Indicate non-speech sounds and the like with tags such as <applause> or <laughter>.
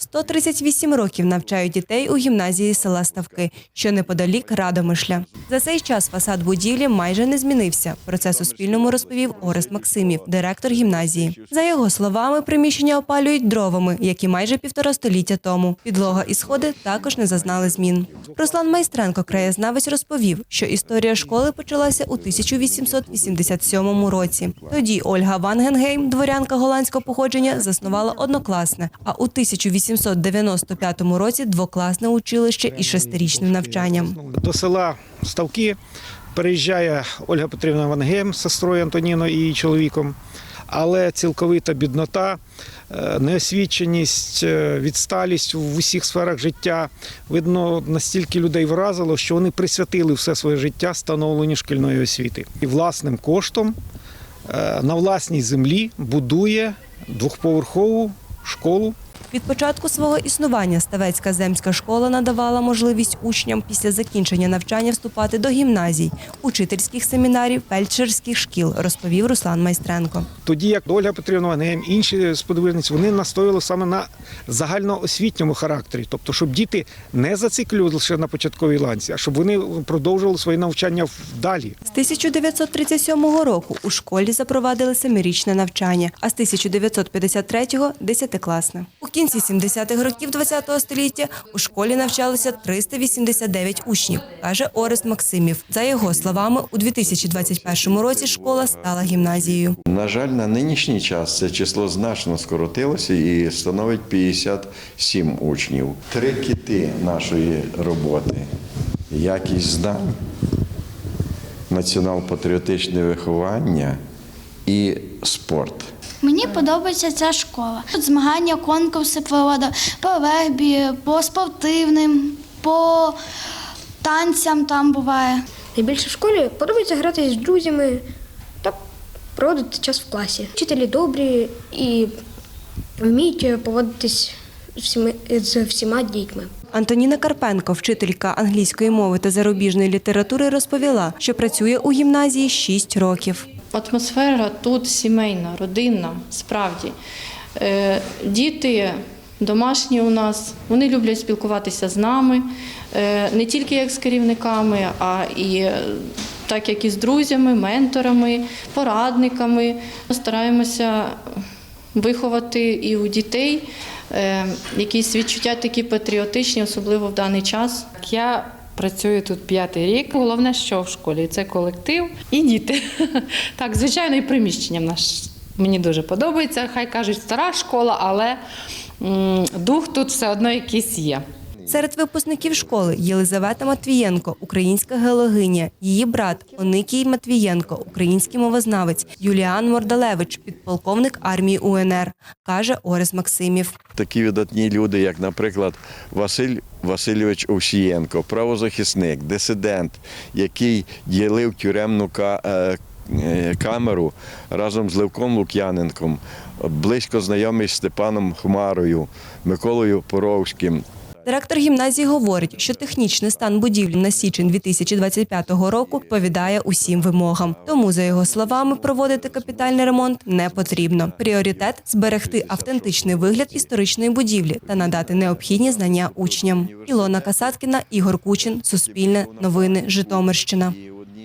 138 років навчають дітей у гімназії села Ставки, що неподалік Радомишля. За цей час фасад будівлі майже не змінився. Про це Суспільному розповів Орест Максимів, директор гімназії. За його словами, приміщення опалюють дровами, як і майже півтора століття тому. Підлога і сходи також не зазнали змін. Руслан Майстренко, краєзнавець, розповів, що історія школи почалася у 1887 році. Тоді Ольга Вангенгейм, дворянка голландського походження, заснувала однокласне, а у 1895 році двокласне училище із шестирічним навчанням. До села Ставки переїжджає Ольга Петрівна Вангем з сестрою Антоніною і її чоловіком. Але цілковита біднота, е, неосвіченість, е, відсталість в усіх сферах життя, видно, настільки людей вразило, що вони присвятили все своє життя становленню шкільної освіти. І власним коштом е, на власній землі будує двохповерхову школу Від початку свого існування Ставецька земська школа надавала можливість учням після закінчення навчання вступати до гімназій, учительських семінарів, фельдшерських шкіл, розповів Руслан Майстренко. Тоді як Ольга Петрівна Вангем, інші сподвижниці, вони настояли саме на загальноосвітньому характері, тобто, щоб діти не зациклювалися на початковій ланці, а щоб вони продовжували своє навчання вдалі. З 1937 року у школі запровадили семирічне навчання, а з 1953-го – десятикласне. Кінці 70-х років ХХ століття у школі навчалося 389 учнів, каже Орест Максимів. За його словами, у 2021 році школа стала гімназією. На жаль, на нинішній час це число значно скоротилося і становить 57 учнів. Три кіти нашої роботи: якість знань, націонал-патріотичне виховання і спорт. Мені подобається ця школа. Тут змагання, конкурси проводять по регбі, по спортивним, по танцям там буває. Найбільше в школі подобається грати з друзями та проводити час в класі. Вчителі добрі і вміють поводитись з всіма, з всіма дітьми. Антоніна Карпенко, вчителька англійської мови та зарубіжної літератури, розповіла, що працює у гімназії 6 років. Атмосфера тут сімейна, родинна, справді. Е, Діти домашні у нас, вони люблять спілкуватися з нами, е, не тільки як з керівниками, а і е, так як і з друзями, менторами, порадниками. Ми Стараємося виховати і у дітей якісь відчуття такі патріотичні, особливо в даний час. Я працюю тут п'ятий рік. Головне, що в школі це колектив і діти. <laughs> Так, звичайно, і приміщення в нас мені дуже подобається. Хай кажуть, стара школа, але дух тут все одно якийсь є. Серед випускників школи Єлизавета Матвієнко, українська геологиня, її брат Оникій Матвієнко, український мовознавець, Юліан Мордалевич, підполковник армії УНР, каже Орес Максимів. Такі видатні люди, як, наприклад, Василь Васильович Овсієнко, правозахисник, дисидент, який ділив тюремну е, е, камеру разом з Левком Лук'яненком, близько знайомий з Степаном Хмарою, Миколою Поровським, Директор гімназії говорить, що технічний стан будівлі на січень 2025 року відповідає усім вимогам. Тому, за його словами, проводити капітальний ремонт не потрібно. Пріоритет зберегти автентичний вигляд історичної будівлі та надати необхідні знання учням. Ілона Касаткіна, Ігор Кучин, Суспільне, Новини, Житомирщина.